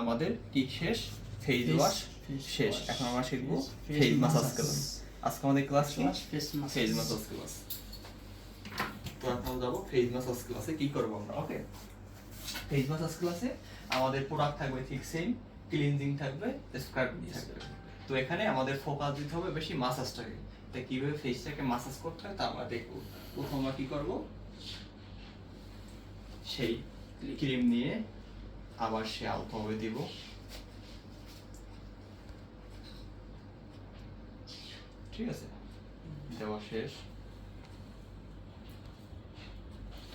আমাদের কি শেষ? Face- ওয়াশ শেষ। এখন আমরা শিখব face মাসাজ. ক্লাস। আজকে আমাদের class face massage. Face massage. Class. তো এখন যাব ফেজ মাসাজ ক্লাসে কি করব আমরা? ওকে। ফেজ মাসাজ ক্লাসে আমাদের প্রোডাক্ট থাকবে ঠিক সেম ক্লিনজিং থাকবে স্ক্রাবিং থাকবে। তো এখানে আমাদের ফোকাস দিতে হবে বেশি মাসাজটাকে। তাই কীভাবে ফেসটাকে মাসাজ করতে হয় তা আমরা দেখব। প্রথম আমরা কি করব? সেই ক্রিম নিয়ে আবার সে আলতোভাবে দিব। ঠিক আছে? দেওয়া শেষ।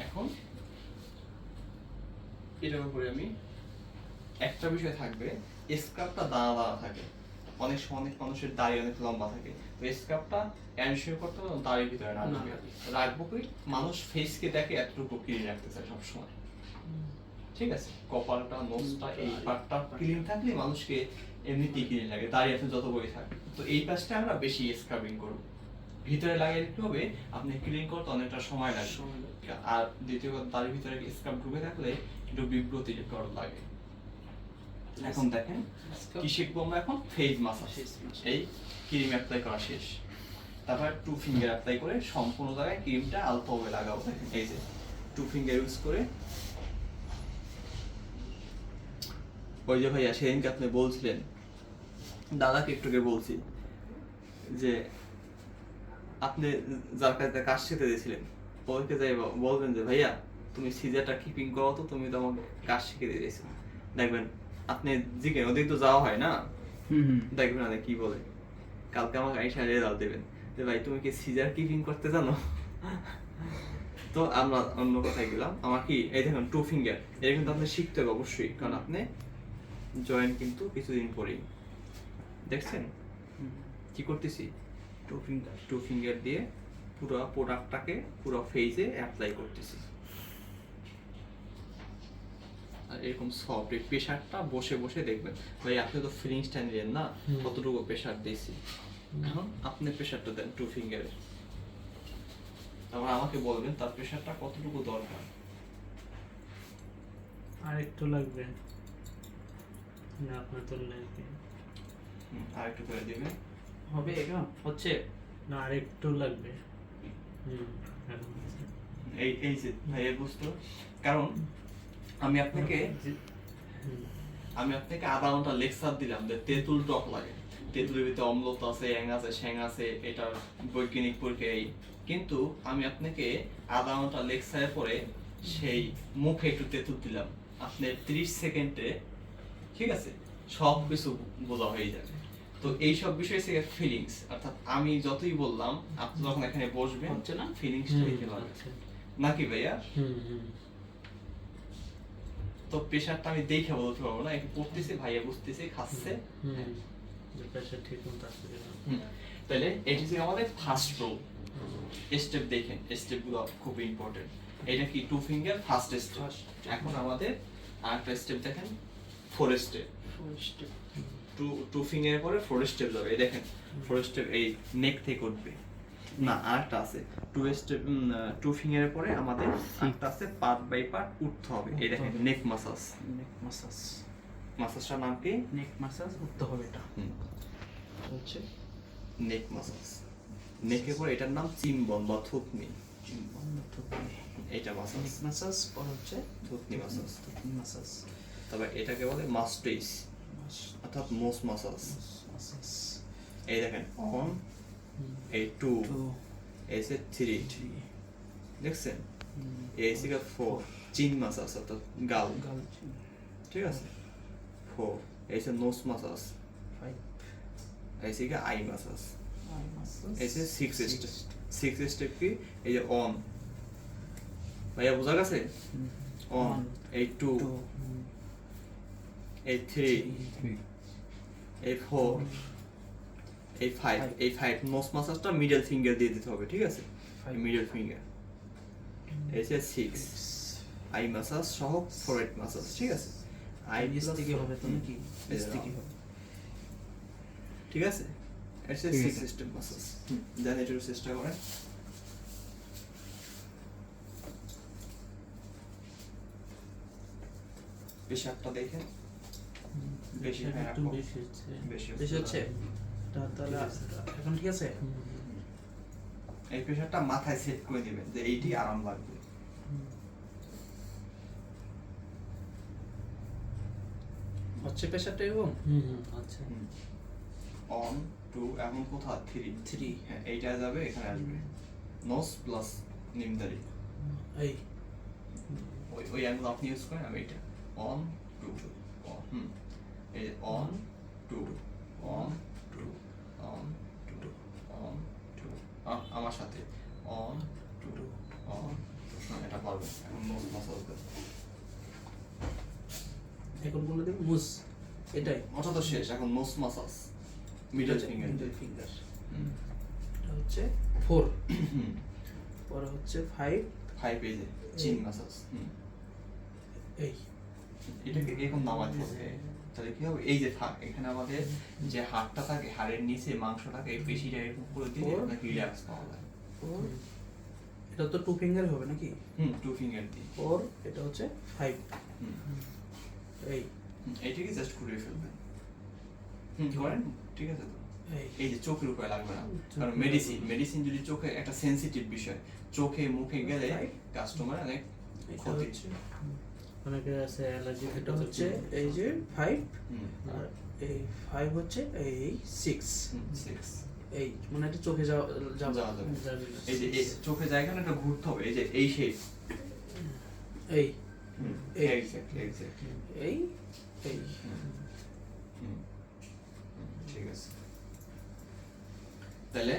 এখন এটার উপরে আমি একটা বিষয় থাকবে স্ক্রাবটা দাঁড়া দানা থাকে। অনেক সময় অনেক মানুষের দাড়ি অনেক লম্বা থাকে। তো স্ক্রাবটা এনশিওর করতে হবে দাড়ির ভিতরে না। রাখব কি? মানুষ ফেসকে দেখে এতটুকু ক্লিন রাখতে চায় সবসময়। ঠিক আছে কপালটা নোজটা এই পার্টটা ক্লিন থাকলে মানুষকে এমনিতেই ক্লিন লাগে দাঁড়িয়ে আছে যত বই থাকে। তো এই পাশটা আমরা বেশি স্ক্রাবিং করব। ভিতরে লাগিয়ে দিতে হবে আপনি ক্লিন করতে অনেকটা সময় লাগে। আর দ্বিতীয় কথা দাড়ির ভিতরে স্ক্রাব ঢুকে থাকলে একটু বিব্রতি কর লাগে। এখন দেখেন কি শিখব আমরা এখন? ফেজ মাসাজ এই ক্রিম অ্যাপ্লাই করা শেষ। তারপর টু ফিঙ্গার অ্যাপ্লাই করে সম্পূর্ণ জায়গায় ক্রিমটা আলতোভাবে লাগাবো। দেখেন এই যে টু ফিঙ্গার ইউজ করে ওই যে ভাইয়া সেদিনকে আপনি বলছিলেন দাদাকে একটু আগে বলছি যে আপনি যার কাছে কাজ শিখতে দিয়েছিলেন ওকে যাই বলবেন যে ভাইয়া তুমি সিজারটা কিপিং করো তো তুমি তো আমাকে কাজ শিখে দিয়েছ। দেখবেন আপনি জিজ্ঞেস ওদিকে তো যাওয়া হয় না? দেখবেন না কি বলে। কালকে আমাকে আইসা রেজাল্ট দেবেন। যে ভাই তুমি কি সিজার কিপিং করতে জানো? তো আমরা অন্য কথায় গেলাম। আমার কি এই দেখুন টু ফিঙ্গার এটা কিন্তু আপনি শিখতে হবে অবশ্যই। কারণ আপনি জয়েন কিন্তু কিছুদিন পরেই। দেখছেন? কি করতেছি? টু ফিঙ্গার টু ফিঙ্গার দিয়ে পুরো প্রোডাক্টটাকে পুরো ফেজে অ্যাপ্লাই করতেছি। আর এরকম সফট এই প্রেশারটা বসে বসে দেখবেন। ভাই আপনি তো ফিলিংসটা নিলেন না? কতটুকু প্রেশার দিয়েছি? এখন আপনি প্রেশারটা দেন টু ফিঙ্গারে তারপর আমাকে বলবেন তার প্রেশারটা কতটুকু দরকার? আর একটু লাগবে। না আপনার তো লাগবে আর একটু করে দিবেন। হবে এখন হচ্ছে? না আর একটু লাগবে। হুম এই এই যে ভাইয়া বুঝতো কারণ আমি আপনাকে আমি আপনাকে আধা ঘণ্টা লেকচার দিলাম যে তেঁতুল টক লাগে। তেঁতুলের ভিতরে অম্লতা আছে অ্যাং আছে শ্যাং আছে এটার বৈজ্ঞানিক পরীক্ষা এই। কিন্তু আমি আপনাকে আধা ঘণ্টা লেকচারের পরে সেই মুখে একটু তেঁতুল দিলাম। আপনি ত্রিশ সেকেন্ডে ঠিক আছে? সব কিছু বোঝা হয়ে যাবে। তো এই সব বিষয় থেকে ফিলিংস অর্থাৎ আমি যতই বললাম আপনি যখন এখানে বসবেন হচ্ছে না? ফিলিংসটা পারবেন আচ্ছা। নাকি ভাইয়া? তো প্রেশারটা আমি দেখে বলতে পারব না একটু পড়তেছে ভাইয়া বুঝতেছে খাচ্ছে। প্রেশার ঠিক মতো আসছে। তাহলে এটি ছিল আমাদের ফার্স্ট রো স্টেপ দেখেন স্টেপগুলো খুব ইম্পর্টেন্ট এটা কি টু ফিঙ্গার ফার্স্ট স্টেপ. এখন আমাদের আরেকটা স্টেপ দেখেন। Four step First, two two ফিঙ্গারের পরে ফোর স্টেপ যাবে এই দেখেন ফোর স্টেপ এই নেক থেকে উঠবে। না আরেকটা আছে। টু স্টেপ টু ফিঙ্গারের পরে আমাদের আরেকটা আছে পার্ট বাই পার্ট উঠতে হবে। এই দেখেন উঠতে হবে। নেক মাসাজ মাসাজটার নাম কি? Neck massage উঠতে হবে এটা। হচ্ছে? নেক মাসাজ নেকের পরে এটার নাম চিম্বন বা থুতনি। বন্ধ থুতনি। এটা মাসাজ neck massage পর হচ্ছে থুতনি মাসাজ থুতনি massage. তবে এটাকে বলে মাস্টেইস অর্থাৎ মোস massage. এই দেখেন অন এই টু two, এ থ্রি দেখছেন? এই থেকে ফোর চিন মাসাজ অর্থাৎ গাল। গাল ঠিক আছে? ফোর এসে নোস মাসাজ five, এই থেকে আই eye massage, এসে সিক্স স্টেপ সিক্স স্টেপ কি? এই যে অন ভাইয়া বোঝা গেছে? অন এই টু two, হুম, এই থ্রি three, এই ফোর এই ফাইভ Five. এই ফাইভ নোস মাসাজটা মিডল ফিঙ্গার দিয়ে দিতে হবে ঠিক আছে. মিডল ফিঙ্গার এই যে সিক্স আই মাসাজ সহ ফোরহেড মাসাজ ঠিক আছে? আই নিচ থেকে হবে তো নাকি? নিচ এই থেকে। হবে। ঠিক আছে? ঠিক সিক্স। স্টেপ মাসাজ দেন একটু চেষ্টা করেন প্রেশারটা দেখেন বেশি হ্যাঁ, একটু বেশি হচ্ছে। বেশি বেশি হচ্ছে। তাহলে এখন ঠিক আছে? এই প্রেশারটা মাথায় সেট করে দিবেন যে এইটি আরাম লাগবে। হচ্ছে প্রেশারটা এরকম? হুম আচ্ছা। অন টু এখন কোথায় থ্রি থ্রি হ্যাঁ এইটা যাবে এখানে আসবে। নোস প্লাস নিমদারি এই। ওই ওই অ্যাঙ্গেল আপনি ইউজ করেন আমি এটা অন টু হুম। এই one two one two one two one two আমার সাথে। অন টু অন এটা পারবেন এখন নোস মাসাল এখন বলে দেব মুস এটাই। তো শেষ এখন nose massage middle finger middle finger এটা হচ্ছে ফোর পরে হচ্ছে ফাইভ ফাইভ পেজে চিন মাসাজ হুম। এই। এটাকে এরকম নামাতে হবে তাহলে কি হবে? এই যে থাক এখানে আমাদের যে হাড়টা থাকে হাড়ের নিচে মাংসটাকে এই পেশিটা এরকম করে দিলে. আপনাকে রিল্যাক্স পাওয়া যায়। এটা তো টু ফিঙ্গার হবে নাকি? হুম টু ফিঙ্গার দিয়ে। ফোর এটা হচ্ছে ফাইভ এই। এইটাকে জাস্ট ঘুরিয়ে ফেলবেন। হুম করেন? ঠিক আছে তো? এই। যে চোখের উপরে লাগবে না। কারণ মেডিসিন মেডিসিন যদি চোখে একটা সেনসিটিভ বিষয় চোখে মুখে গেলে কাস্টমার অনেক ক্ষতি। হচ্ছে অনেকে আছে অ্যালার্জি এটা হচ্ছে এই যে ফাইভ আর এই ফাইভ হচ্ছে এই সিক্স সিক্স এই মানে এটা চোখে যাওয়া যাবে যাওয়া যাবে। যাবে। এই যে চোখে জায়গা না এটা ঘুরতে হবে। এই যে এই শেপ এই। এই। এই এই। ঠিক আছে। তাহলে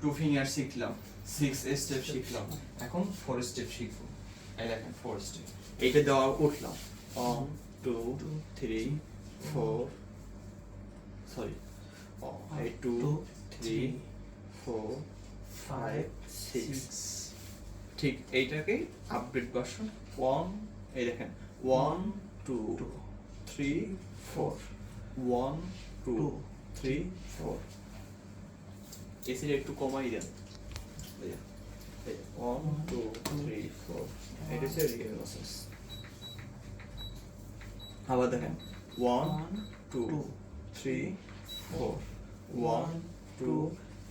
টু ফিঙ্গার শিখলাম সিক্স স্টেপ শিখলাম। এখন ফোর স্টেপ শিখব। এই দেখেন ফোর এইটা দেওয়া উঠলাম one two three four sorry এই two three four five six ঠিক এইটাকে আপডেট ভার্সন ওয়ান এই দেখেন one two three four one two three four এসিটা একটু কমাই দেন। ওয়ান টু এটা হচ্ছে রিয়েল প্রসেস আবার দেখেন। One two three four one two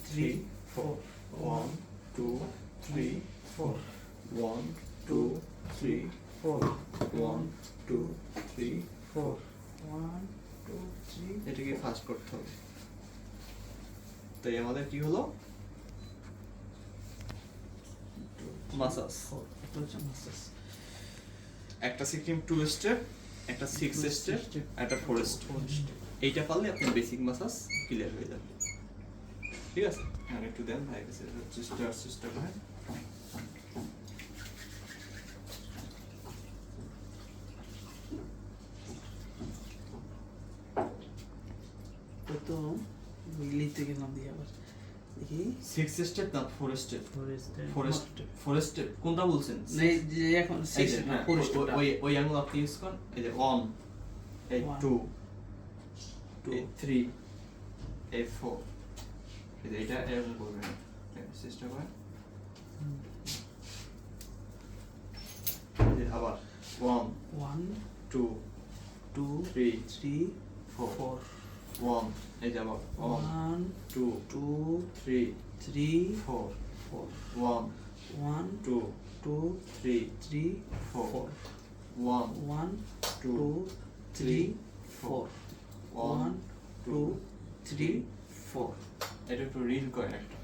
three four one two three four one two three four one two three four one two three এটাকে fast করতে হবে। তাই আমাদের কি হলো? মাসাজ এটা হচ্ছে মাসাজ একটা সিকিম টু স্টেপ একটা সিক্স স্টেপ একটা ফোর স্টেপ এইটা পারলে আপনার বেসিক মাসাজ ক্লিয়ার হয়ে যাবে। ঠিক আছে? হ্যাঁ একটু দেন ভাই কাছে চেষ্টা চেষ্টা করেন তো তো গেলাম দিয়ে আবার। দেখি সিক্স স্টেপ না four step four step four step কোনটা বলছেন? এই যে এখন সিক্স হ্যাঁ, ফোর ওই- ওই ওই আঙুল আপনি ইউজ করেন এই যে ওয়ান এই One, টু থ্রি এই ফোর এই এটা এরকম করবেন। চেষ্টা করেন আবার one one two two three three four one এই যাব one two two three three four four one one two two three three four one one two three four one one two three four এটা একটু reel করে একটা